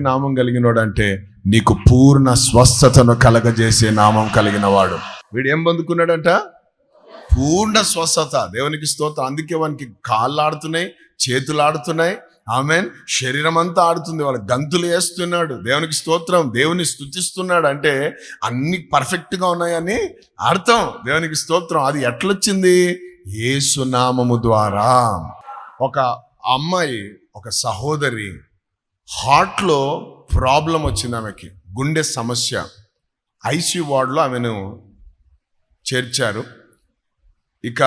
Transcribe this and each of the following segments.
ఎటువంటి నామం కలిగినోడు అంటే నీకు పూర్ణ స్వస్థతను కలగజేసే నామం కలిగిన వాడు వీడు ఏం పొందుకున్నాడంట? పూర్ణ స్వస్థత. దేవునికి స్తోత్రం. అందుకే వానికి కాళ్ళు ఆడుతున్నాయి చేతులు ఆడుతున్నాయి ఆమె శరీరం అంతా ఆడుతుంది. వాళ్ళ గంతులు వేస్తున్నాడు. దేవునికి స్తోత్రం. దేవుని స్తుతిస్తున్నాడు అంటే అన్ని పర్ఫెక్ట్గా గా ఉన్నాయని అర్థం. దేవునికి స్తోత్రం. అది ఎట్లొచ్చింది? ఏసునామము ద్వారా. ఒక అమ్మాయి ఒక సహోదరి హార్ట్లో ప్రాబ్లం వచ్చింది ఆమెకి. గుండె సమస్య. ఐసీయూ వార్డులో ఆమెను చేర్చారు. ఇక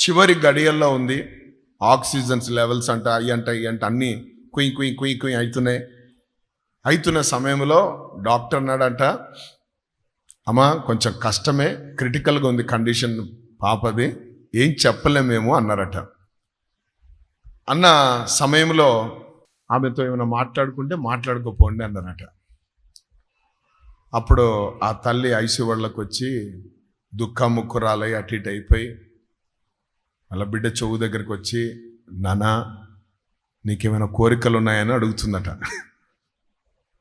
చివరి గడియల్లో ఉంది. ఆక్సిజన్స్ లెవెల్స్ అంట అవి అంట ఇవి అంట అన్నీ కుయ్ కుయ్ కుయ్ కుయ్ అవుతున్నాయి అవుతున్న సమయంలో డాక్టర్ అన్నాడంట అమ్మా కొంచెం కష్టమే క్రిటికల్గా ఉంది కండిషన్ పాపది ఏం చెప్పలేమేమో అన్నారట. అన్న సమయంలో ఆమెతో ఏమైనా మాట్లాడుకుంటే మాట్లాడుకోపోండి అన్నారట. అప్పుడు ఆ తల్లి ఐసీ వాళ్ళకి వచ్చి దుఃఖం ముక్కురాలై అటు ఇటు అయిపోయి వాళ్ళ బిడ్డ చెవు దగ్గరికి వచ్చి నానా నీకేమైనా కోరికలు ఉన్నాయని అడుగుతుందట.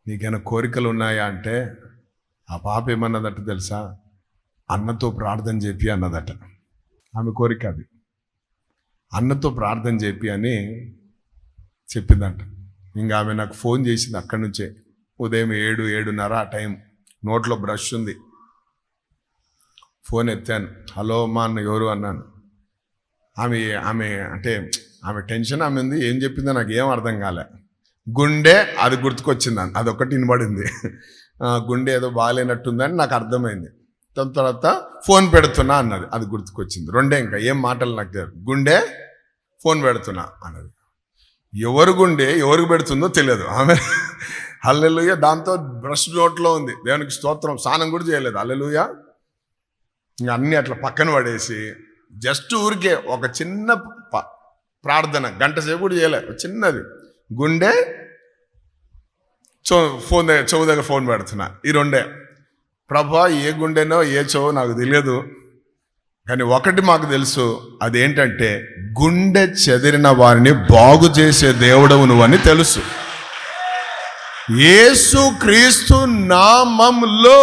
నీకేమైనా కోరికలు ఉన్నాయా అంటే ఆ పాప ఏమన్నదట తెలుసా? అన్నతో ప్రార్థన చెప్పి అన్నదట. ఆమె కోరిక అది. అన్నతో ప్రార్థన చెప్పి అని చెప్పిందంట. ఇంకా ఆమె నాకు ఫోన్ చేసింది అక్కడి నుంచే. ఉదయం ఏడు ఏడున్నర ఆ టైం. నోట్లో బ్రష్ ఉంది. ఫోన్ ఎత్తాను. హలో అమ్మా అన్న ఎవరు అన్నాను. ఆమె ఆమె అంటే ఆమె టెన్షన్ ఆమె ఉంది. ఏం చెప్పిందో నాకు ఏం అర్థం కాలే. గుండె అది గుర్తుకొచ్చింది అది ఒకటి వినబడింది. గుండె ఏదో బాగాలేనట్టుందని నాకు అర్థమైంది. దాని తర్వాత ఫోన్ పెడుతున్నా అన్నది. అది గుర్తుకొచ్చింది. రెండే ఇంకా. ఏం మాటలు నాకు గుండె ఫోన్ పెడుతున్నా అన్నది. ఎవరు గుండె ఎవరికి పెడుతుందో తెలియదు. ఆమె హల్లెలూయ. దాంతో బ్రష్ నోట్లో ఉంది. దేవునికి స్తోత్రం. స్నానం కూడా చేయలేదు. హల్లెలూయ. ఇంకా అన్నీ అట్లా పక్కన పడేసి జస్ట్ ఊరికే ఒక చిన్న ప్రార్థన. గంట సేపు కూడా చేయలే. చిన్నది. గుండె చో ఫోన్ దగ్గర చెవు దగ్గర ఫోన్ పెడుతున్నా. ఈ రెండే. ప్రభా ఏ గుండెనో ఏ చెవు నాకు తెలియదు. కానీ ఒకటి మాకు తెలుసు. అదేంటంటే గుండె చెదిరిన వారిని బాగు చేసే దేవుడవు నువ్వని తెలుసు. యేసు క్రీస్తు నామంలో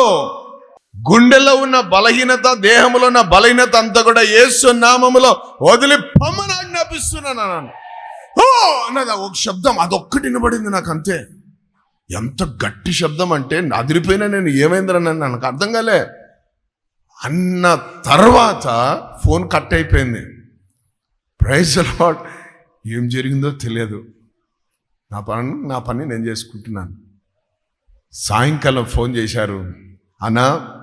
గుండెలో ఉన్న బలహీనత దేహంలో ఉన్న బలహీనత అంతా కూడా యేసు నామములో వదిలి పమ్మని ఆజ్ఞాపిస్తున్నాను ఓ! అన్నది ఒక శబ్దం అదొక్కటి వినబడింది నాకు అంతే ఎంత గట్టి శబ్దం అంటే అదిరిపోయినా నేను ఏమైందిరా నాకు అర్థం కాలే. అన్న తర్వాత ఫోన్ కట్ అయిపోయింది. ప్రైజ్ లాడ్ ఏం జరిగిందో తెలియదు. నా పని నా పని నేను చేసుకుంటున్నాను. సాయంకాలం ఫోన్ చేశారు. అన్నా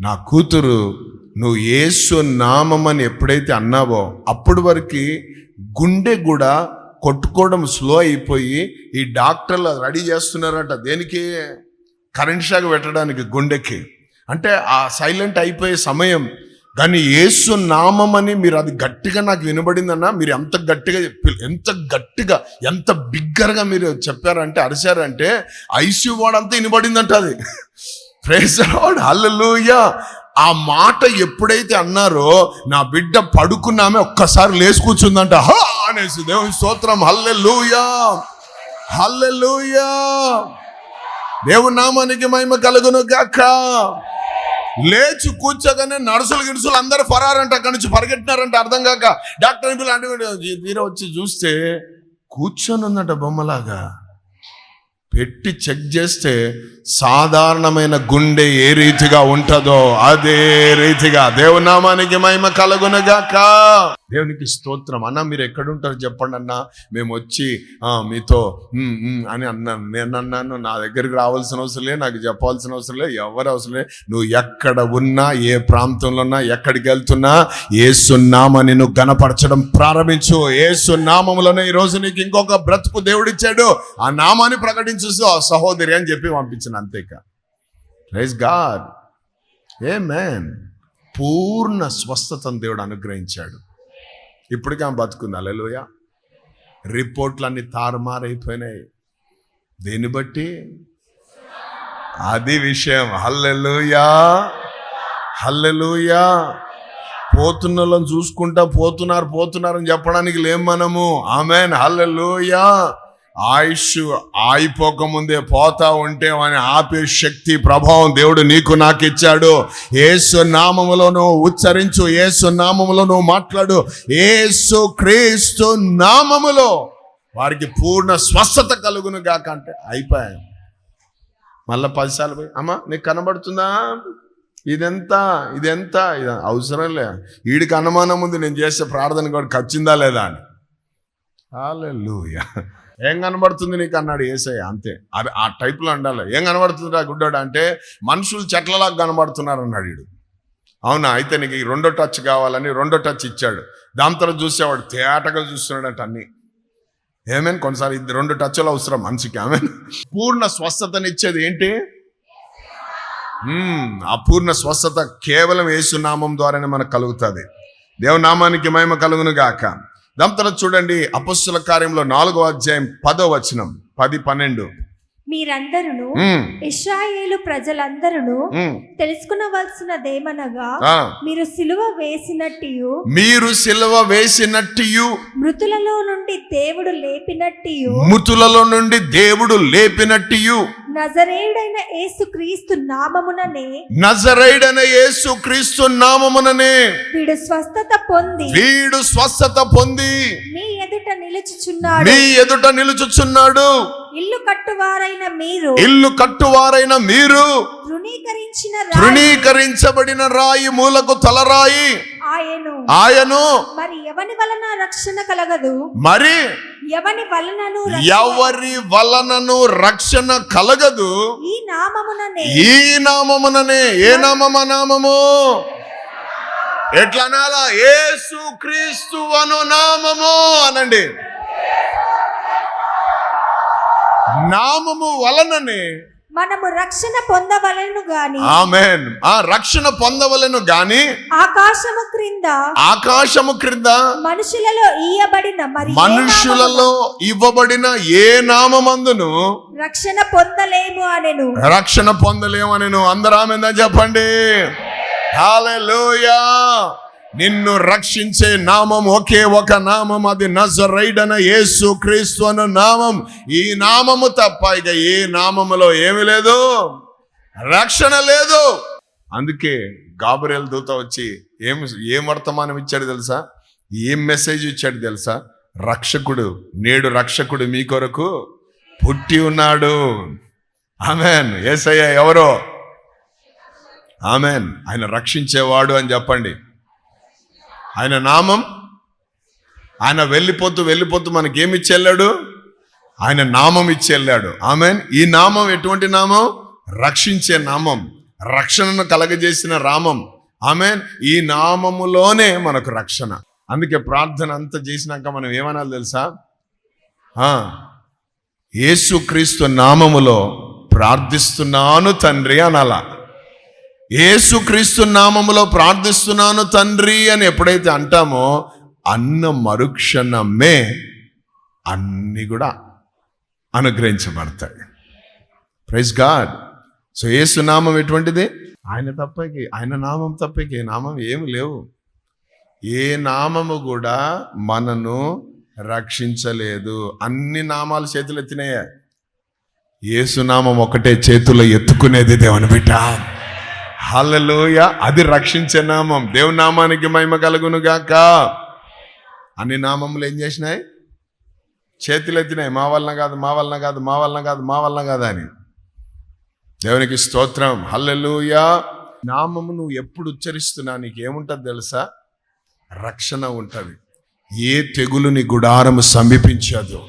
నా కూతురు నువ్వు ఏసు నామమని ఎప్పుడైతే అన్నావో అప్పటి వరకు గుండె కూడా కొట్టుకోవడం స్లో అయిపోయి ఈ డాక్టర్లు రెడీ చేస్తున్నారట. దేనికి? కరెంట్ షాక్ పెట్టడానికి గుండెకి. అంటే ఆ సైలెంట్ అయిపోయే సమయం కానీ ఏసు నామమని మీరు అది గట్టిగా నాకు వినబడిందన్నా మీరు ఎంత గట్టిగా చెప్పి- ఎంత గట్టిగా ఎంత బిగ్గరగా మీరు చెప్పారంటే అరిశారంటే ఐసీయూ వాడంతా వినబడిందంట అది. ప్రేస్ లార్డ్ హల్లెలూయా ఆ మాట ఎప్పుడైతే అన్నారో నా బిడ్డ పడుకున్నామే ఒక్కసారి లేచి కూర్చుందంట. హా! అనేసి దేవుని స్తోత్రం హల్లెలూయా హల్లెలూయా దేవుని నామానికి మహిమ కలుగును గాక. లేచి కూర్చోగానే నర్సులు గిడుసులు అందరూ ఫరారంట అక్కడి నుంచి పరిగెట్టినారంట అర్థం కాక డాక్టర్ అంటే తీరా వచ్చి చూస్తే కూర్చొని ఉందట బొమ్మలాగా. పెట్టి చెక్ చేస్తే సాధారణమైన గుండె ఏ రీతిగా ఉంటుందో అదే రీతిగా. దేవునామానికి మహిమ కలుగునగాక. దేవునికి స్తోత్రం. అన్న మీరు ఎక్కడుంటారు చెప్పండి అన్న. మేము వచ్చి మీతో అని అన్నాను నేను అన్నాను నా దగ్గరికి రావాల్సిన అవసరం లేదు నాకు చెప్పాల్సిన అవసరం లేదు ఎవరు అవసరం లేదు. నువ్వు ఎక్కడ ఉన్నా ఏ ప్రాంతంలో ఉన్నా ఎక్కడికి వెళ్తున్నా ఏసునామ నువ్వు గనపరచడం ప్రారంభించు. ఏసునామంలోనే ఈ రోజు నీకు ఇంకొక బ్రతుకు దేవుడిచ్చాడు. ఆ నామాన్ని ప్రకటించు సహోదరి అని చెప్పి పంపించిన అంతేకా రైస్ గాడ్ ఏ మ్యాన్ పూర్ణ స్వస్థతను దేవుడు అనుగ్రహించాడు. ఇప్పటికీ ఆమె బతుకుంది. అలెలుయ రిపోర్ట్లన్నీ తారుమారైపోయినాయి. దేన్ని బట్టి అది విషయం. హల్లెలుయా. హల్లెలుయా. పోతున్న వాళ్ళని చూసుకుంటా పోతున్నారు పోతున్నారు అని చెప్పడానికి లేం మనము. ఆమెన్. హల్లెలుయా. ఆయుష్ ఆగిపోకముందే పోతా ఉంటే అని ఆపే శక్తి ప్రభావం దేవుడు నీకు నాకు ఇచ్చాడు. ఏసు నామములో నువ్వు ఉచ్చరించు ఏసు నామములో నువ్వు మాట్లాడు. ఏసు క్రీస్తు నామములో వారికి పూర్ణ స్వస్థత కలుగును గాక అంటే అయిపోయాయి. మళ్ళీ పదిసార్లు పోయి అమ్మా నీకు కనబడుతుందా? ఇదెంత? ఇదెంత? ఇది అవసరం లే. వీడికి అనుమానం ఉంది నేను చేసే ప్రార్థన కూడా ఖచ్చిందా లేదా అని. హల్లెలూయా. ఏం కనబడుతుంది నీకు అన్నాడు ఏసయ్య అంతే. అది ఆ టైప్లో ఉండాలి. ఏం కనబడుతుందిరా గుడ్డోడు అంటే మనుషులు చెట్లలాగా కనబడుతున్నారు అన్నాడు వీడు అవునా? అయితే నీకు ఈ రెండో టచ్ కావాలని రెండో టచ్ ఇచ్చాడు. దాని తర్వాత చూసేవాడు తేటగా చూస్తున్నాడట అన్నీ. ఏమేన్ కొన్నిసార్లు ఇది రెండు టచ్లు అవసరం మనిషికి. ఆమె పూర్ణ స్వస్థతనిచ్చేది ఏంటి? ఆ పూర్ణ స్వస్థత కేవలం యేసునామం ద్వారానే మనకు కలుగుతుంది. దేవనామానికి మహిమ కలుగును గాక. దాని తర్వాత చూడండి. అపస్సుల కార్యంలో నాలుగో అధ్యాయం పదో వచనం. పది పన్నెండు. మీరందరూ ఇస్రాయేలు ప్రజలందరూ తెలుసుకునవలసినదేమనగా మీరు సిలువ వేసినట్టు మీరు సిలువ వేసినట్టు మృతులలో నుండి దేవుడు లేపినట్టు మృతులలో నుండి దేవుడు లేపినట్టు నజరేయుడైన యేసుక్రీస్తు నామముననే నజరైడన యేసు క్రీస్తు నామముననే వీడు స్వస్థత పొంది వీడు స్వస్థత పొంది మీ ఎదుట నిలుచుచున్నాడు. మీ ఎదుట నిలుచుచున్నాడు. ఇల్లు కట్టువారైన మీరు ఇల్లు కట్టువారైన మీరు తృణీకరించిన రాయి. తృణీకరించబడిన రాయి మూలకు తలరాయి. ఆయను. ఆయను. మరి ఎవని వలన రక్షణ కలగదు? మరి ఎవని వలనను ఎవరి వలనను రక్షణ కలగదు? ఈ నామముననే. ఈ నామముననే. ఏ నామమ నామము? ఎట్లా అనాలా యేసు క్రీస్తు అను నామము అనండి. నామము వలననే మనము రక్షణ పొందవలెను గాని ఆమెన్. ఆ రక్షణ పొందవలను గాని ఆకాశము క్రింద ఆకాశము క్రింద మనుషులలో ఈయబడిన మరి మనుషులలో ఇవ్వబడిన ఏ నామమందును? నామము రక్షణ పొందలేము అనెను. రక్షణ పొందలేమని నువ్వు అందరూ ఆమెందా చెప్పండి. హల్లెలూయా. నిన్ను రక్షించే నామం ఒకే ఒక నామం అది నజరైడన యేసు క్రీస్తు అన్న నామం. ఈ నామము తప్ప ఇక ఏ నామములో ఏమి లేదు రక్షణ లేదు. అందుకే గాబరేల్ దూత వచ్చి ఏం ఏం వర్తమానం ఇచ్చాడు తెలుసా? ఏం మెసేజ్ ఇచ్చాడు తెలుసా? రక్షకుడు నేడు రక్షకుడు మీ కొరకు పుట్టి ఉన్నాడు. ఆమెన్. ఏసయ్య ఎవరో? ఆమెన్. ఆయన రక్షించేవాడు అని చెప్పండి. ఆయన నామం ఆయన వెళ్ళిపోతూ వెళ్ళిపోతూ మనకేమి ఇచ్చెళ్ళాడు? ఆయన నామం ఇచ్చెళ్ళాడు. ఆమె ఆమెన్. ఈ నామం ఎటువంటి నామం? రక్షించే నామం. రక్షణను కలగజేసిన రామం. ఆమెన్. ఈ నామములోనే మనకు రక్షణ. అందుకే ప్రార్థన అంతా చేసినాక మనం ఏమనాలి తెలుసా? యేసుక్రీస్తు నామములో ప్రార్థిస్తున్నాను తండ్రి అనాలా. ఏసుక్రీస్తు నామములో ప్రార్థిస్తున్నాను తండ్రి అని ఎప్పుడైతే అంటామో అన్న మరుక్షణమే అన్నీ కూడా అనుగ్రహించబడతాయి. ప్రైజ్ గాడ్ సో ఏసు నామం ఎటువంటిది? ఆయన తప్పకి ఆయన నామం తప్పకి నామం ఏమి లేవు. ఏ నామము కూడా మనను రక్షించలేదు. అన్ని నామాలు చేతులు ఎత్తినాయే ఏసునామం ఒకటే చేతుల్లో ఎత్తుకునేది దేవుని బిడ్డ. హలలోయ అది రక్షించే నామం. దేవుని నామానికి మహిమ కలుగును గాక. అన్ని నామములు ఏం చేసినాయి? చేతులు ఎత్తినాయి. మా వలన కాదు మా వలన కాదు మా వలన కాదు మా వలన కాదు అని. దేవునికి స్తోత్రం. హల్లెలూయ. నామము నువ్వు ఎప్పుడు ఉచ్చరిస్తున్నా నీకు ఏముంటుంది తెలుసా? రక్షణ ఉంటుంది. ఏ తెగులుని గుడారము సమీపించదు.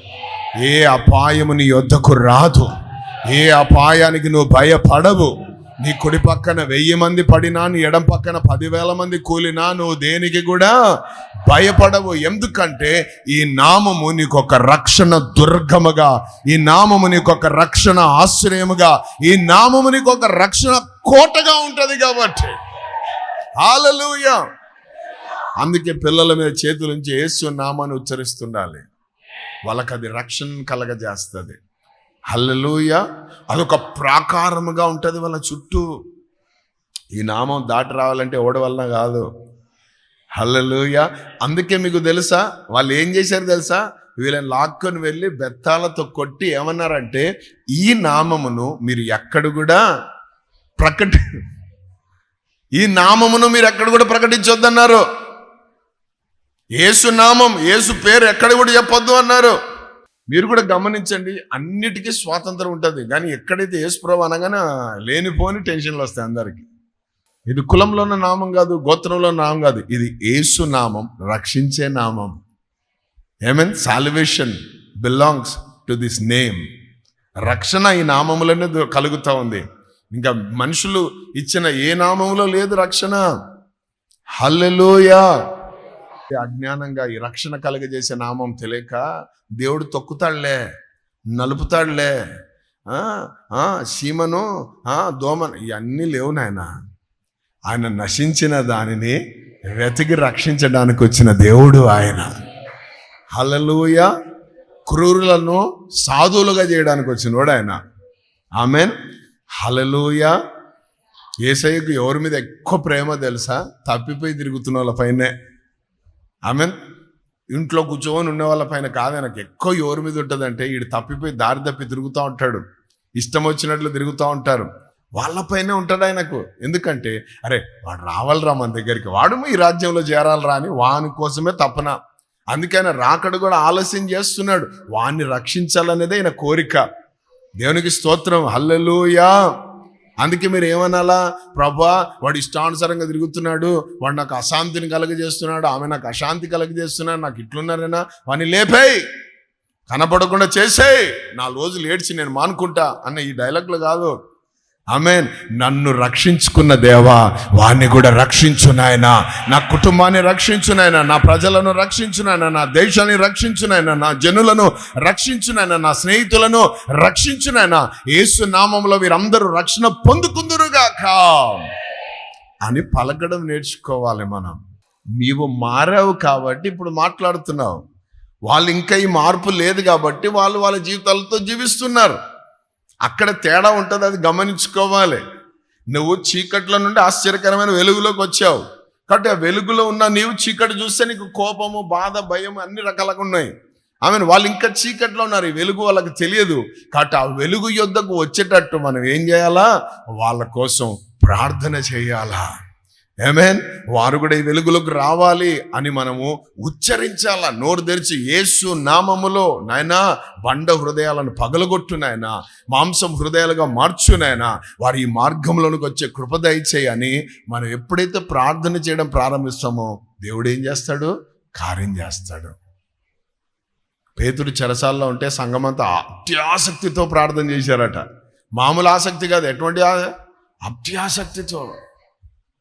ఏ అపాయము నీ యొద్దకు రాదు. ఏ అపాయానికి నువ్వు భయపడవు. నీ కుడి పక్కన వెయ్యి మంది పడినా నీ ఎడం పక్కన పదివేల మంది కూలినా నువ్వు దేనికి కూడా భయపడవు. ఎందుకంటే ఈ నామము నీకు ఒక రక్షణ దుర్గముగా ఈ నామము నీకు ఒక రక్షణ ఆశ్రయముగా ఈ నామము నీకు ఒక రక్షణ కోటగా ఉంటుంది కాబట్టి. హాలలుయ అందుకే పిల్లల మీద చేతులుంచి యేసు నామాన్ని ఉచ్చరిస్తుండాలి. వాళ్ళకి అది రక్షణ కలగజేస్తుంది. హల్లెలూయ. అదొక ప్రాకారముగా ఉంటుంది వాళ్ళ చుట్టూ. ఈ నామం దాటి రావాలంటే ఓడ వలన కాదు. హల్లెలూయ. అందుకే మీకు తెలుసా వాళ్ళు ఏం చేశారు తెలుసా? వీళ్ళని లాక్కొని వెళ్ళి బెత్తాలతో కొట్టి ఏమన్నారంటే ఈ నామమును మీరు ఎక్కడ కూడా ప్రకటి ఈ నామమును మీరు ఎక్కడ కూడా ప్రకటించొద్దన్నారు. ఏసు నామం ఏసు పేరు ఎక్కడ కూడా చెప్పొద్దు అన్నారు. మీరు కూడా గమనించండి అన్నిటికీ స్వాతంత్రం ఉంటుంది. కానీ ఎక్కడైతే యేసుప్రభు అనగానే లేనిపోని టెన్షన్లు వస్తాయి అందరికీ. ఇది కులంలో ఉన్న నామం కాదు గోత్రంలో నామం కాదు. ఇది ఏసు నామం రక్షించే నామం. Amen salvation belongs to this name రక్షణ ఈ నామములోనే కలుగుతూ కలుగుతా ఉంది. ఇంకా మనుషులు ఇచ్చిన ఏ నామంలో లేదు రక్షణ. హల్లెలూయా అజ్ఞానంగా ఈ రక్షణ కలుగజేసే నామం తెలియక దేవుడు తొక్కుతాడులే నలుపుతాడులే సీమను దోమను ఇవన్నీ లేవు నాయన. ఆయన నశించిన దానిని వెతికి రక్షించడానికి వచ్చిన దేవుడు ఆయన. హలలుయ క్రూరులను సాధువులుగా చేయడానికి వచ్చినోడు ఆయన. ఆమెన్. హలలుయ ఏసయ్యకు ఎవరి మీద ఎక్కువ ప్రేమ తెలుసా? తప్పిపోయి తిరుగుతున్న వాళ్ళ పైనే. ఆమెన్. ఇంట్లో కూర్చొని ఉన్న వాళ్ళ పైన కాదు నాకు ఎక్కువ ఎవరి మీద ఉంటుందంటే వీడు తప్పిపోయి దారి తప్పి తిరుగుతూ ఉంటాడు. ఇష్టం వచ్చినట్లు తిరుగుతూ ఉంటారు. వాళ్ళపైనే ఉంటాడు ఆయనకు. ఎందుకంటే అరే వాడు రావాలిరా మన దగ్గరికి. వాడు ఈ రాజ్యంలో చేరాలరా అని వాని కోసమే తపన. అందుకైనా రాకడు కూడా ఆలస్యం చేస్తున్నాడు. వాణ్ణి రక్షించాలనేదే ఆయన కోరిక. దేవునికి స్తోత్రం. హల్లెలూయా. అందుకే మీరు ఏమనాలా? ప్రభా వాడు ఇష్టానుసారంగా తిరుగుతున్నాడు. వాడు నాకు అశాంతిని కలగజేస్తున్నాడు. ఆమె నాకు అశాంతి కలగజేస్తున్నాడు. నాకు ఇట్లున్నారైనా? వాడిని లేపాయి. కనపడకుండా చేసేయి. నా రోజులు ఏడ్చి నేను మానుకుంటా అన్న ఈ డైలాగ్లు కాదు. ఆమెన్. నన్ను రక్షించుకున్న దేవా వాణ్ణి కూడా రక్షించు నాయన. నా కుటుంబాన్ని రక్షించు నాయన. నా ప్రజలను రక్షించు నాయన. నా దేశాన్ని రక్షించు నాయన. నా జనులను రక్షించు నాయన. నా స్నేహితులను రక్షించు నాయన. యేసు నామంలో వీరందరూ రక్షణ పొందుకుందురుగాక. అని పలకడం నేర్చుకోవాలి మనం. నీవు మారావు కాబట్టి ఇప్పుడు మాట్లాడుతున్నావు. వాళ్ళు ఇంకా ఈ మార్పు లేదు కాబట్టి వాళ్ళు వాళ్ళ జీవితాలతో జీవిస్తున్నారు. అక్కడ తేడా ఉంటుంది అది గమనించుకోవాలి. నువ్వు చీకట్లో నుండి ఆశ్చర్యకరమైన వెలుగులోకి వచ్చావు. కాబట్టి ఆ వెలుగులో ఉన్న నీవు చీకటి చూస్తే నీకు కోపము బాధ భయం అన్ని రకాలుగా ఉన్నాయి. ఆమె వాళ్ళు ఇంకా చీకట్లో ఉన్నారు. ఈ వెలుగు వాళ్ళకి తెలియదు. కాబట్టి ఆ వెలుగు యొద్దకు వచ్చేటట్టు మనం ఏం చేయాలా? వాళ్ళ కోసం ప్రార్థన చేయాలా? ఏమేన్ వారు కూడా ఈ వెలుగులోకి రావాలి అని మనము ఉచ్చరించాల. నోరు తెరిచి యేసు నామములో నాయనా బండ హృదయాలను పగలగొట్టు నాయనా మాంసం హృదయాలుగా మార్చు నాయనా వారి ఈ మార్గంలోనికి వచ్చే కృప దయచేయని మనం ఎప్పుడైతే ప్రార్థన చేయడం ప్రారంభిస్తామో దేవుడు ఏం చేస్తాడు? కార్యం చేస్తాడు. పేతుడు చెరసాల్లో ఉంటే సంఘమంతా అత్యాసక్తితో ప్రార్థన చేశారట. మామూలు ఆసక్తి కాదు. ఎటువంటి అత్యాసక్తితో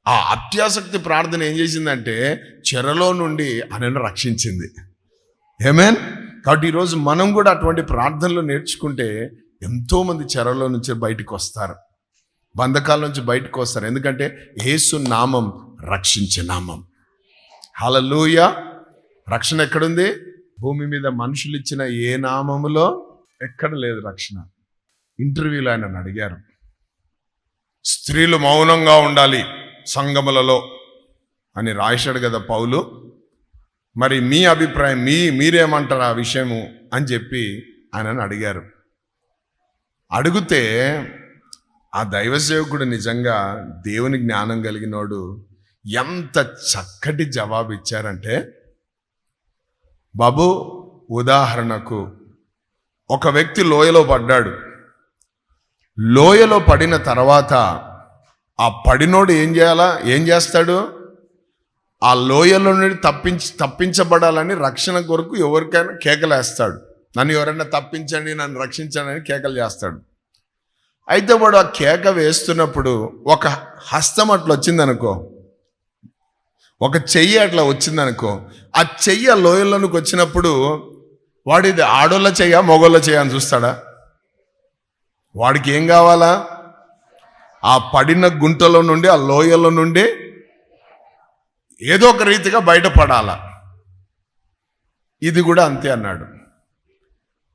ఆ అత్యాసక్తి ప్రార్థన ఏం చేసిందంటే చెరలో నుండి ఆయనను రక్షించింది. ఏమేన్ కాబట్టి ఈరోజు మనం కూడా అటువంటి ప్రార్థనలు నేర్చుకుంటే ఎంతోమంది చెరలో నుంచి బయటకు వస్తారు. బంధకాల నుంచి బయటకు వస్తారు. ఎందుకంటే ఏసు నామం రక్షించే నామం. హలలుయ రక్షణ ఎక్కడుంది? భూమి మీద మనుషులు ఇచ్చిన ఏ నామములో? ఎక్కడ లేదు రక్షణ. ఇంటర్వ్యూలో ఆయన అడిగారు. స్త్రీలు మౌనంగా ఉండాలి. సంగములలో అని రాశాడు కదా పౌలు. మరి మీ అభిప్రాయం మీ మీరేమంటారు ఆ విషయము అని చెప్పి ఆయనను అడిగారు. అడిగితే ఆ దైవ సేవకుడు నిజంగా దేవుని జ్ఞానం కలిగినోడు ఎంత చక్కటి జవాబు ఇచ్చారంటే బాబు ఉదాహరణకు ఒక వ్యక్తి లోయలో పడ్డాడు. లోయలో పడిన తర్వాత ఆ పడినోడు ఏం చేయాలా? ఏం చేస్తాడు? ఆ లోయలో నుండి తప్పించి తప్పించబడాలని రక్షణ కొరకు ఎవరికైనా కేకలేస్తాడు. నన్ను ఎవరైనా తప్పించండి నన్ను రక్షించండి అని కేకలు చేస్తాడు. అయితే వాడు ఆ కేక వేస్తున్నప్పుడు ఒక హస్తం అట్లా వచ్చిందనుకో ఒక చెయ్యి అట్లా వచ్చిందనుకో ఆ చెయ్యి ఆ లోయలోనికి వచ్చినప్పుడు వాడిది ఆడోళ్ళ చెయ్య మొగోళ్ళ చెయ్య అని చూస్తాడా? వాడికి ఏం కావాలా? ఆ పడిన గుంటలో నుండి ఆ లోయలో నుండి ఏదో ఒక రీతిగా బయటపడాల. ఇది కూడా అంతే అన్నాడు.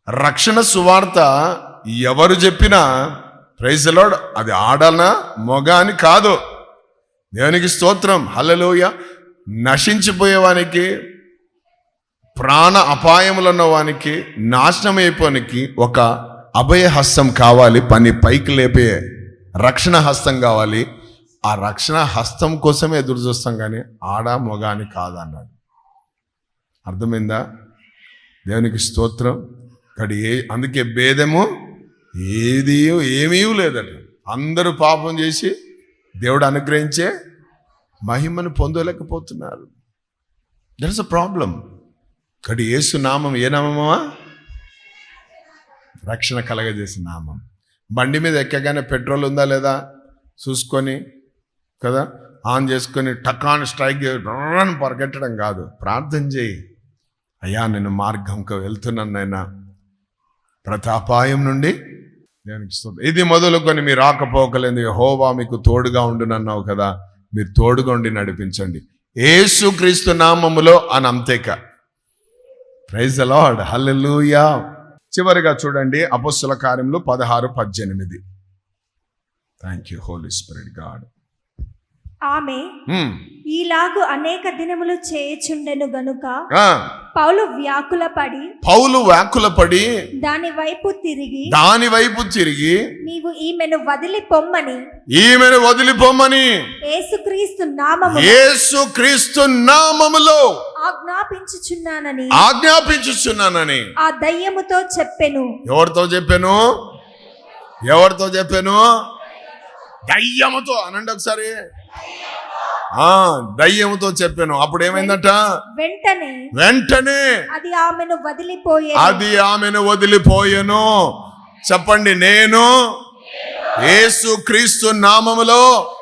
రక్షణ సువార్త ఎవరు చెప్పినా ప్రైజలోడ్ అది ఆడనా మొగ అని కాదు. దేవునికి స్తోత్రం హలలోయ నశించిపోయేవానికి ప్రాణ అపాయములున్న వానికి నాశనం అయిపోనికి ఒక అభయ హస్తం కావాలి పని పైకి లేపే రక్షణ హస్తం కావాలి. ఆ రక్షణ హస్తం కోసమే ఎదురు చూస్తాం కానీ ఆడ మొగ అని కాదన్నాడు. అర్థమైందా? దేవునికి స్తోత్రం. ఇక్కడ ఏ అందుకే భేదము ఏది ఏమీ లేదట అందరూ పాపం చేసి దేవుడు అనుగ్రహించే మహిమను పొందలేకపోతున్నారు. దట్ ఇస్ అ ప్రాబ్లం ఇక్కడ యేసు నామం ఏ నామమా రక్షణ కలగజేసే నామం. బండి మీద ఎక్కగానే పెట్రోల్ ఉందా లేదా? చూసుకొని కదా? ఆన్ చేసుకొని టకాన్ స్ట్రైక్ రన్ పరిగెట్టడం కాదు. ప్రార్థన చేయి. అయ్యా నేను మార్గంకి వెళ్తున్నాను నాయనా. ప్రతి అపాయం నుండి నేను ఇది మొదలుకొని మీరు రాకపోకలేదు హోవా మీకు తోడుగా ఉండునన్నావు కదా. మీరు తోడుగా ఉండి నడిపించండి. ఏసుక్రీస్తు నామములో అని అంతేక ప్రైజ్ అలాడ్ హల్లెలూయా. చివరిగా చూడండి అపస్సుల కార్యములు పదహారు పద్దెనిమిది. Thank you Holy Spirit God ఆమె ఈలాగు అనేక దినములు చేయుచుండెను గనుక పౌలు వ్యాకుల పడి పౌలు వ్యాకులపడి దాని వైపు తిరిగి దాని వైపు తిరిగి నీవు ఈమెను వదిలి పొమ్మని ఈమెను వదిలిపోమని యేసుక్రీస్తు నామము యేసు క్రీస్తు నామములో ఆజ్ఞాపించుచున్నానని ఆజ్ఞాపించుచున్నానని ఆ దయ్యముతో చెప్పెను. ఎవరితో చెప్పాను? ఎవరితో చెప్పాను? దయ్యముతో అనండి ఒకసారి. ఆ దయ్యముతో చెప్పాను. అప్పుడు ఏమైందట వెంటనే వెంటనే అది ఆమెను వదిలిపోయే అది ఆమెను వదిలిపోయెను. చెప్పండి నేను యేసు క్రీస్తు నామములో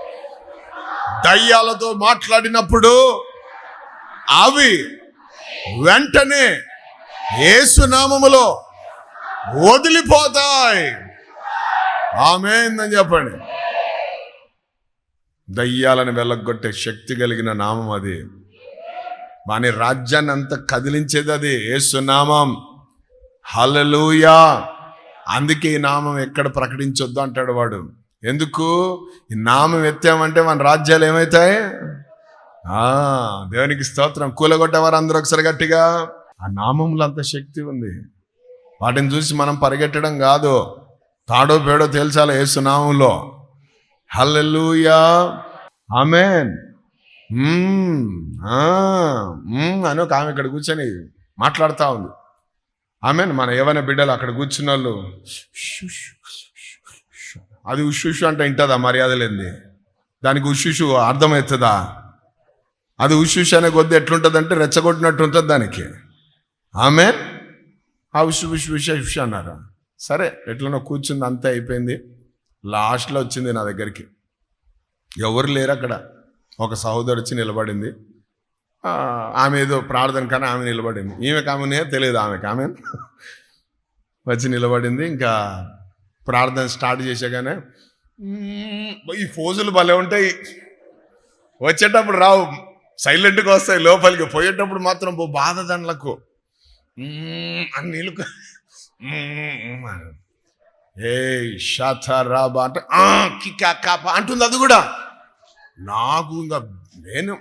దయ్యాలతో మాట్లాడినప్పుడు అవి వెంటనే యేసు నామములో వదిలిపోతాయి. ఆమె చెప్పండి. దయ్యాలను వెళ్ళగొట్టే శక్తి కలిగిన నామం అది. వాని రాజ్యాన్ని అంతా కదిలించేది అది. ఏసునామం హలలుయా అందుకే ఈ నామం ఎక్కడ ప్రకటించొద్దు అంటాడు వాడు. ఎందుకు? ఈ నామం ఎత్తామంటే మన రాజ్యాలు ఏమవుతాయి దేవునికి స్తోత్రం. కూలగొట్టేవారు అందరూ ఒకసారి గట్టిగా. ఆ నామంలో అంత శక్తి ఉంది. వాటిని చూసి మనం పరిగెట్టడం కాదు. తాడో పేడో తేల్చాలి ఏసునామంలో హల్లెలూయా. ఆమెన్. అని ఒక ఆమె ఇక్కడ కూర్చొని మాట్లాడుతూ ఉంది. ఆమెన్ మన ఏమైనా బిడ్డలు అక్కడ కూర్చున్న వాళ్ళు అది ఉషుషు అంటే వింటుందా మర్యాద లేనిది. దానికి ఉషుషు అర్థమవుతుందా? అది ఉషుషు అనే కొద్ది ఎట్లుంటుంది అంటే రెచ్చగొట్టినట్టు ఉంటుంది దానికి. ఆమె ఆ ఉషు ఉషు ఉష ఉష అన్నారు. సరే ఎట్లనో కూర్చుంది అంతే అయిపోయింది. లాస్ట్లో వచ్చింది నా దగ్గరికి. ఎవరు లేరు అక్కడ. ఒక సహోదరు వచ్చి నిలబడింది. ఆమె ఏదో ప్రార్థన కానీ ఆమె నిలబడింది. ఈమెకు ఆమెనే తెలియదు ఆమెకు ఆమె వచ్చి నిలబడింది. ఇంకా ప్రార్థన స్టార్ట్ చేసాగానే ఈ ఫోజులు భలే ఉంటాయి. వచ్చేటప్పుడు రావు. సైలెంట్గా వస్తాయి. లోపలికి పోయేటప్పుడు మాత్రం బాధ దాంట్లకు మ్మ్, నీళ్ళు ఏ షాథరాబా అంటే "ఆ, కికా కాప అంటుంది అది కూడా. నాకు ఇంకా నేను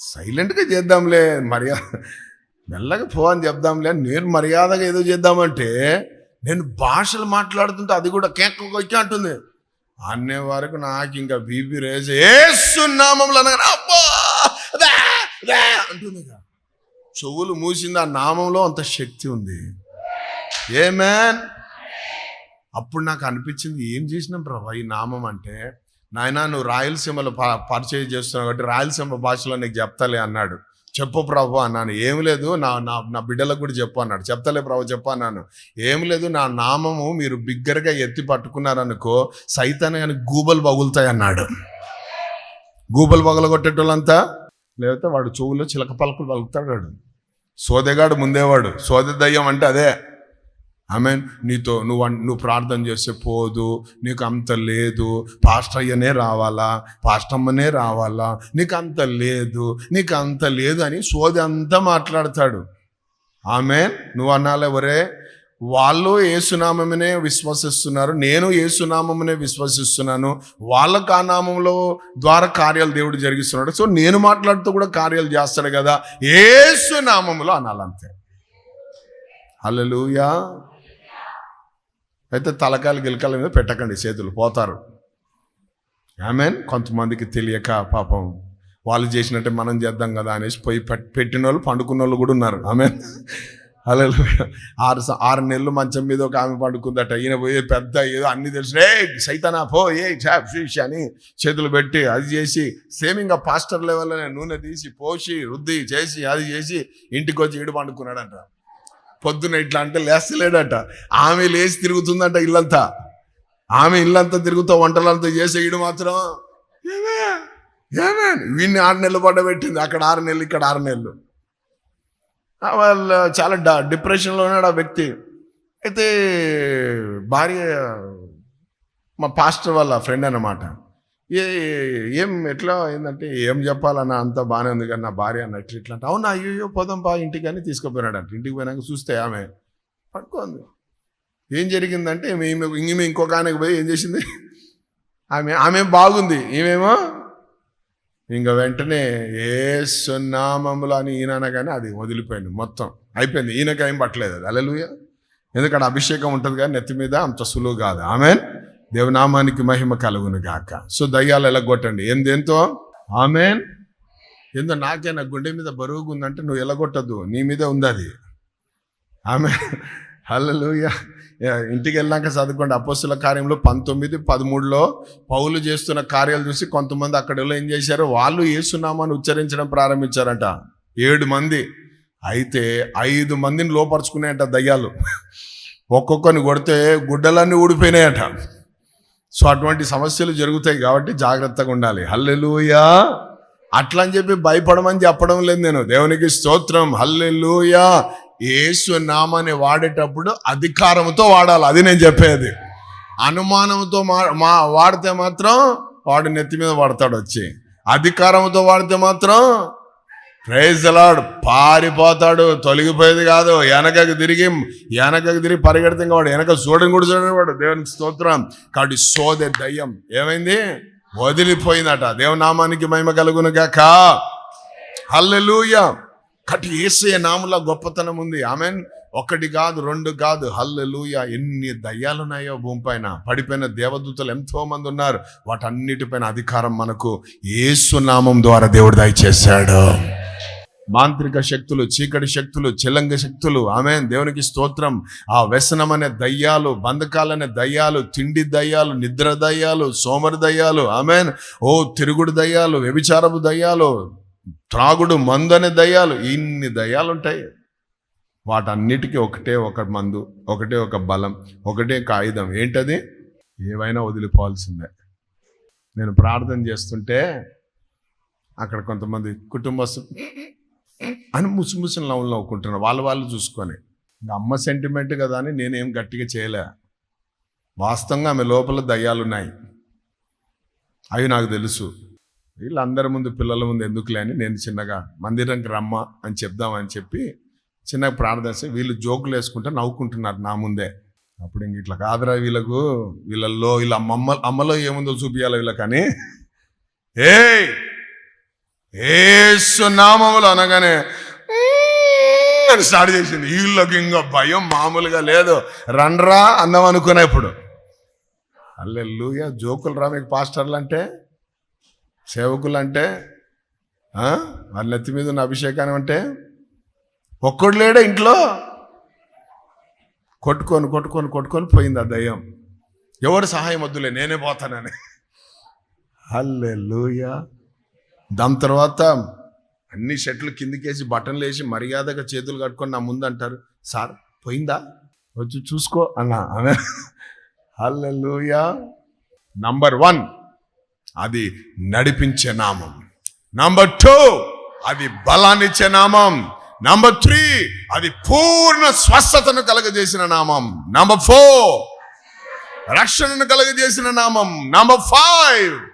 సైలెంట్గా చేద్దాంలే మర్యాద మెల్లగా పో అని చెప్దాంలే నేను మర్యాదగా ఏదో చేద్దామంటే నేను భాషలు మాట్లాడుతుంటే అది కూడా కేక వచ్చి అంటుంది. అనే వరకు నాకు ఇంకా బీపీ రేజ్ ఏసునామంలో అనగా అబ్బా అంటుంది చెవులు మూసింది ఆ నామంలో అంత శక్తి ఉంది. ఏ మ్యాన్ అప్పుడు నాకు అనిపించింది ఏం చేసినాం ప్రభా ఈ నామం అంటే? నాయనా నువ్వు రాయలసీమలో ప- పరిచయం చేస్తున్నావు కాబట్టి రాయలసీమ భాషలో నీకు చెప్తాలే అన్నాడు. చెప్పు ప్రభు అన్నాను. ఏం లేదు నా నా నా బిడ్డలకు కూడా చెప్పు అన్నాడు. చెప్తలే ప్రభు చెప్పు అన్నాను. ఏం లేదు నా నామము మీరు బిగ్గరగా ఎత్తి పట్టుకున్నారనుకో సైతాన్ని కానీ గూబలు పగులుతాయి అన్నాడు. గూబలు పగలగొట్టేటోళ్ళంతా లేకపోతే వాడు చెవులో చిలక పలకలు పలుకుతాడు వాడు. సోదెగాడు ముందేవాడు. సోదె దయ్యం అంటే అదే. ఆమె నీతో నువ్వు నువ్వు ప్రార్థన చేస్తే పోదు. నీకు అంత లేదు. పాస్టర్ అయ్యనే రావాలా? పాస్టమ్మనే రావాలా? నీకు అంత లేదు. నీకు అంత లేదు అని సోది అంతా మాట్లాడతాడు. ఆమె నువ్వు అనాలి ఎవరే వాళ్ళు ఏసునామమునే విశ్వసిస్తున్నారు. నేను ఏసునామమునే విశ్వసిస్తున్నాను. వాళ్ళకు ఆ నామంలో ద్వారా కార్యాలు దేవుడు జరిగిస్తున్నాడు. సో నేను మాట్లాడుతూ కూడా కార్యాలు చేస్తాడు కదా. ఏసునామంలో అనాలంతే. హల్లెలూయా అయితే తలకాయలు గిలకాల మీద పెట్టకండి చేతులు పోతారు. ఆమెన్ కొంతమందికి తెలియక పాపం వాళ్ళు చేసినట్టే మనం చేద్దాం కదా అనేసి పోయి పెట్టిన వాళ్ళు పండుకున్న వాళ్ళు కూడా ఉన్నారు. ఆమె అలా ఆరు ఆరు నెలలు మంచం మీద ఒక ఆమె పండుకుందట. ఈయన పోయి పెద్ద ఏదో అన్ని తెలుసు. ఏ సైతానా పో ఏ చాప్ అని చేతులు పెట్టి అది చేసి సేమ్ ఇంకా పాస్టర్ లెవెల్లోనే నూనె తీసి పోసి రుద్ది చేసి అది చేసి ఇంటికి వచ్చి ఈడు పండుకున్నాడంట. పొద్దున ఇట్లా అంటే లేస్తలేడట. ఆమె లేచి తిరుగుతుందంట ఇల్లంతా. ఆమె ఇల్లంతా తిరుగుతూ వంటలంతా చేసే ఈడు మాత్రం ఏమే? ఏమే? వీడిని ఆరు నెలలు పడ్డబెట్టింది అక్కడ ఆరు నెలలు ఇక్కడ ఆరు నెలలు. వాళ్ళు చాలా డ డిప్రెషన్లో ఉన్నాడు ఆ వ్యక్తి. అయితే భార్య మా పాస్టర్ వాళ్ళ ఫ్రెండ్ అన్నమాట. ఏ ఏం ఎట్లా ఏంటంటే ఏం చెప్పాలన్న అంత బాగానే ఉంది కానీ నా భార్య అన్న ఇట్లా ఇట్లా అంటే అవునా అయ్యో పోదాం బా ఇంటికి అని తీసుకుపోయినాడు అంట ఇంటికి పోయినాక చూస్తే ఆమె పడుకోంది. ఏం జరిగిందంటే ఈమె ఈమె ఇంకొక ఆయనకు పోయి ఏం చేసింది? ఆమె ఆమె బాగుంది. ఈమెమో ఇంకా వెంటనే ఏ సున్నామములు అని ఈయన కానీ అది వదిలిపోయింది మొత్తం. అయిపోయింది. ఈయనకి ఏం పట్టలేదు అది. ఎందుకంటే అభిషేకం ఉంటుంది కానీ నెత్తి మీద అంత సులువు కాదు. ఆమె దేవనామానికి మహిమ కలుగును గాక. సో దయ్యాలు ఎలగొట్టండి ఏం దేంతో ఆమెన్. ఏందో నాకే నా గుండె మీద బరువుగా ఉందంటే నువ్వు ఎలగొట్టద్దు నీ మీదే ఉంది అది. ఆమె హలో యా, ఇంటికి వెళ్ళాక చదువుకోండి. అపోస్తుల కార్యంలో పంతొమ్మిది పదమూడులో పౌలు చేస్తున్న కార్యాలు చూసి కొంతమంది అక్కడ ఏం చేశారు? వాళ్ళు ఏసునామాను ఉచ్చరించడం ప్రారంభించారంట. ఏడు మంది. అయితే ఐదు మందిని లోపరుచుకున్నాయంట దయ్యాలు. ఒక్కొక్కరిని కొడితే గుడ్డలన్నీ ఊడిపోయినాయట. సో అటువంటి సమస్యలు జరుగుతాయి కాబట్టి జాగ్రత్తగా ఉండాలి. హల్లెలూయా! అట్లా అని చెప్పి భయపడమని చెప్పడం లేదు నేను. దేవునికి స్తోత్రం. హల్లెలూయా! యేసు నామాన్ని వాడేటప్పుడు అధికారంతో వాడాలి. అది నేను చెప్పేది. అనుమానంతో మా మా వాడితే మాత్రం వాడు నెత్తి మీద వాడతాడు వచ్చి. అధికారంతో వాడితే మాత్రం ప్రైజ్ పారిపోతాడు. తొలగిపోయేది కాదు. వెనకకు తిరిగి వెనకకు తిరిగి పరిగెడితే ఇంకా వాడు వెనక చూడని కూడా చూడని వాడు దేవునికి స్తోత్రం. కాబట్టి సోదే దయ్యం. ఏమైంది? వదిలిపోయిందట. దేవనామానికి మహిమ కలుగును గాక. హల్లెలూయ కటి ఏసయ నాముల గొప్పతనం ఉంది. ఆమెన్ ఒకటి కాదు రెండు కాదు. హల్లెలూయ ఎన్ని దయ్యాలున్నాయో భూమిపైన పడిపోయిన దేవదూతలు ఎంతో మంది ఉన్నారు. వాటన్నిటిపైన అధికారం మనకు. యేసు నామం ద్వారా దేవుడు దయచేశాడు. మాంత్రిక శక్తులు చీకటి శక్తులు చిలంగ శక్తులు. ఆమె దేవునికి స్తోత్రం. ఆ వ్యసనం అనే దయ్యాలు బంధకాలనే దయ్యాలు తిండి దయ్యాలు నిద్ర దయ్యాలు సోమరి దయ్యాలు ఆమెన్. ఓ తిరుగుడు దయ్యాలు వ్యభిచారపు దయ్యాలు త్రాగుడు మందు అనే దయ్యాలు ఇన్ని దయ్యాలు ఉంటాయి వాటన్నిటికీ ఒకటే ఒక మందు ఒకటే ఒక బలం ఒకటే ఒక ఆయుధం. ఏంటది? ఏవైనా వదిలిపోవాల్సిందే. నేను ప్రార్థన చేస్తుంటే అక్కడ కొంతమంది కుటుంబస్తు అని ముసిముసిన నవ్వులు నవ్వుకుంటున్నారు వాళ్ళు వాళ్ళు చూసుకొని. ఇంకా అమ్మ సెంటిమెంట్ కదా అని నేనేం గట్టిగా చేయలే. వాస్తవంగా ఆమె లోపల దయ్యాలున్నాయి. అవి నాకు తెలుసు. వీళ్ళందరి ముందు పిల్లల ముందు ఎందుకులే అని నేను చిన్నగా మందిరంకి రమ్మ అని చెప్దామని చెప్పి చిన్నగా ప్రార్థన వీళ్ళు జోకులు వేసుకుంటే నవ్వుకుంటున్నారు నా ముందే. అప్పుడు ఇంక ఇట్లా కాదురా వీళ్ళకు. వీళ్ళల్లో వీళ్ళ అమ్మమ్మ అమ్మలో ఏముందో చూపించాలి వీళ్ళకని. ఏయ్! ఏసు నామములు అనగానే అని స్టార్ట్ చేసింది. వీళ్ళకి ఇంకా భయం మామూలుగా లేదు. రండ్రా అందాం అనుకునేప్పుడు అల్లెల్లుయ జోకులు రా మీకు పాస్టర్లు అంటే సేవకులు అంటే వాళ్ళ నెత్తి మీద ఉన్న అభిషేకాన్ని అంటే ఒక్కడు లేడే ఇంట్లో. కొట్టుకొని కొట్టుకొని కొట్టుకొని పోయింది ఆ దయ్యం. ఎవరు సహాయం వద్దులే నేనే పోతానని. అల్లెల్లుయా దాని తర్వాత అన్ని షర్ట్లు కిందికేసి బటన్లు వేసి మర్యాదగా చేతులు కట్టుకొని నా ముందు అంటారు సార్ పోయిందా? వచ్చి చూసుకో అన్న. ఆమె హల్లెలూయా. నంబర్ వన్ అది నడిపించే నామం. నంబర్ టూ అది బలాన్నిచ్చే నామం. నంబర్ త్రీ అది పూర్ణ స్వస్థతను కలగజేసిన నామం. నంబర్ ఫోర్ రక్షణను కలగజేసిన నామం. నంబర్ ఫైవ్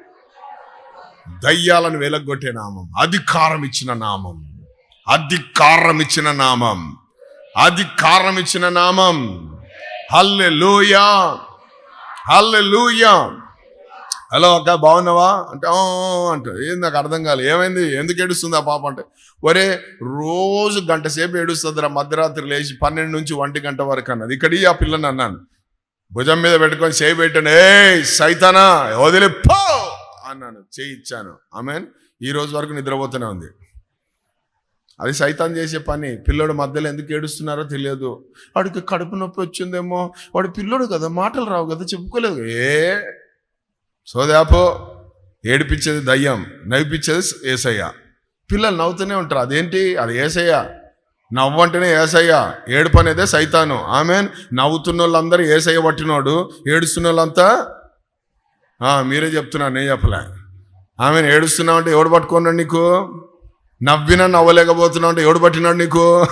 దయ్యాలను వెలగొట్టే నామం. అధికారం ఇచ్చిన నామం. అధికారం ఇచ్చిన నామం. అధికారం ఇచ్చిన నామం. హల్లెలూయా. హల్లెలూయా. హలో అక్క బాగున్నావా? అంటే అంటే ఏంది నాకు అర్థం కాలేదు ఏమైంది? ఎందుకు ఏడుస్తుంది ఆ పాప అంటే ఒరే రోజు గంట సేపు ఏడుస్తుంది రా మధ్యరాత్రి లేచి పన్నెండు నుంచి ఒంటి గంట వరకు అన్నది. ఇక్కడ ఆ పిల్లని అన్నాను. భుజం మీద పెట్టుకొని సేపు పెట్టాను ఏ సైతానా వదిలిపో! అన్నాను చేయిచ్చాను. ఆమెన్? ఆమె ఈ రోజు వరకు నిద్రపోతూనే ఉంది. అది సైతాన్ చేసే పని. పిల్లోడు మధ్యలో ఎందుకు ఏడుస్తున్నారో తెలియదు. వాడికి కడుపు నొప్పి వచ్చిందేమో. వాడు పిల్లోడు కదా మాటలు రావు కదా చెప్పుకోలేదు. ఏ? సోదాపో ఏడిపించేది దయ్యం నవ్విపించేది ఏసయ్య. పిల్లలు నవ్వుతూనే ఉంటారు. అదేంటి? అది ఏసయ్య. నవ్వంటేనే ఏసయ్య. ఏడుపు అనేదే సైతాను. ఆమె నవ్వుతున్న వాళ్ళందరూ ఏసయ్య పట్టినోడు. ఏడుస్తున్న వాళ్ళంతా మీరే చెప్తున్నారు నేను చెప్పలే. ఆమె ఏడుస్తున్నావు అంటే ఎవడు పట్టుకున్నాడు నీకు? నవ్వినా నవ్వలేకపోతున్నావు అంటే ఎవడు పట్టినాడు నీకు?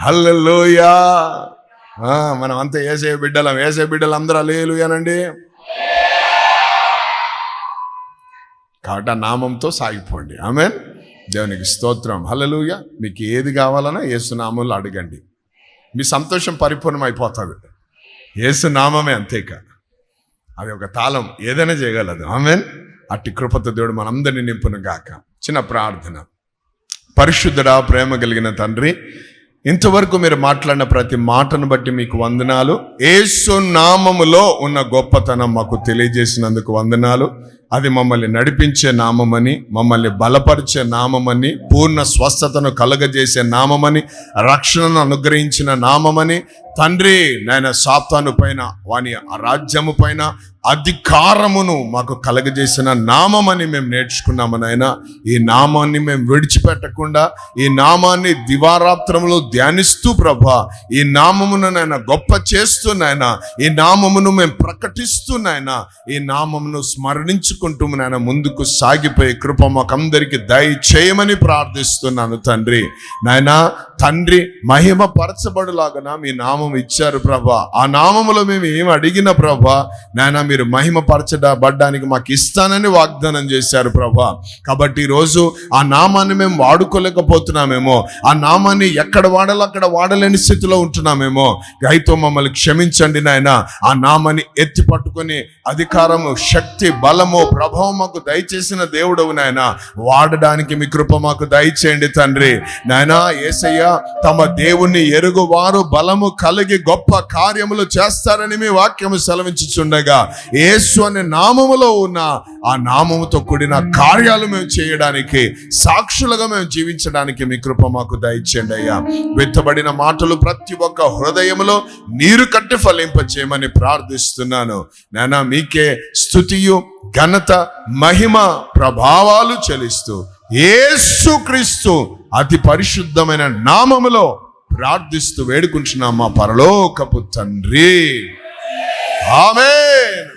హల్లెలూయా. మనం అంతా ఏసే బిడ్డలం ఏసే బిడ్డలు అందరూ అలేలుయానండి కాబట్టి ఆ నామంతో సాగిపోండి. ఆమె దేవునికి స్తోత్రం. హల్లెలూయ. మీకు ఏది కావాలన్నా ఏసునామంలో అడగండి. మీ సంతోషం పరిపూర్ణం అయిపోతుంది ఏసునామమే అంతేకా అది ఒక తాళం ఏదైనా చేయగలదు. ఆమెన్. అట్టి కృపత దేవుడు మనందరినీ నింపును గాక. చిన్న ప్రార్థన. పరిశుద్ధుడా ప్రేమ కలిగిన తండ్రి ఇంతవరకు మీరు మాట్లాడిన ప్రతి మాటను బట్టి మీకు వందనాలు. ఏసు నామములో ఉన్న గొప్పతనం మాకు తెలియజేసినందుకు వందనాలు. అది మమ్మల్ని నడిపించే నామమని మమ్మల్ని బలపరిచే నామమని పూర్ణ స్వస్థతను కలగజేసే నామమని రక్షణను అనుగ్రహించిన నామమని తండ్రి నాయన సాతాను పైన వాని రాజ్యము పైన అధికారమును మాకు కలగజేసిన నామమని మేము నేర్చుకున్నాము నాయన. ఈ నామాన్ని మేము విడిచిపెట్టకుండా ఈ నామాన్ని దివారాత్రములు ధ్యానిస్తూ ప్రభా ఈ నామమును నాయన గొప్ప చేస్తూ నాయన ఈ నామమును మేము ప్రకటిస్తూ నాయన ఈ నామమును స్మరణించుకుంటూ నాయన ముందుకు సాగిపోయి కృప మాకందరికి దయచేయమని ప్రార్థిస్తున్నాను తండ్రి. నాయన తండ్రి మహిమ పరచబడులాగన మీ నామం ఇచ్చారు ప్రభా. ఆ నామములో మేము ఏం అడిగిన ప్రభా నాయన మీరు మహిమ పరచబడ్డానికి మాకు ఇస్తానని వాగ్దానం చేశారు ప్రభా. కాబట్టి ఈరోజు ఆ నామాన్ని మేము వాడుకోలేకపోతున్నామేమో ఆ నామాన్ని ఎక్కడ వాడాలో అక్కడ వాడలేని స్థితిలో ఉంటున్నామేమో. అయితే మమ్మల్ని క్షమించండి నాయన. ఆ నామాన్ని ఎత్తి పట్టుకొని అధికారము శక్తి బలము ప్రభావం మాకు దయచేసిన దేవుడవు నాయన. వాడడానికి మీ కృప మాకు దయచేయండి తండ్రి. నాయనా ఏసయ్యా తమ దేవుణ్ణి ఎరుగువారు బలము కలిగి గొప్ప కార్యములు చేస్తారని మీ వాక్యము సెలవించుచుండగా యేసు అనే నామములో ఉన్న ఆ నామముతో కూడిన కార్యాలు మేము చేయడానికి సాక్షులుగా మేము జీవించడానికి మీ కృప మాకు దయచేయండి అయ్యా. విత్తబడిన మాటలు ప్రతి ఒక్క హృదయములో నీరు కట్టి ఫలింప చేయమని ప్రార్థిస్తున్నాను. నానా మీకే స్థుతియు ఘనత మహిమ ప్రభావాలు చెలిస్తూ ఏసుక్రీస్తు అతి పరిశుద్ధమైన నామములో ప్రార్థిస్తూ వేడుకుంటున్నాం మా పరలోకపు తండ్రి. ఆమేన్.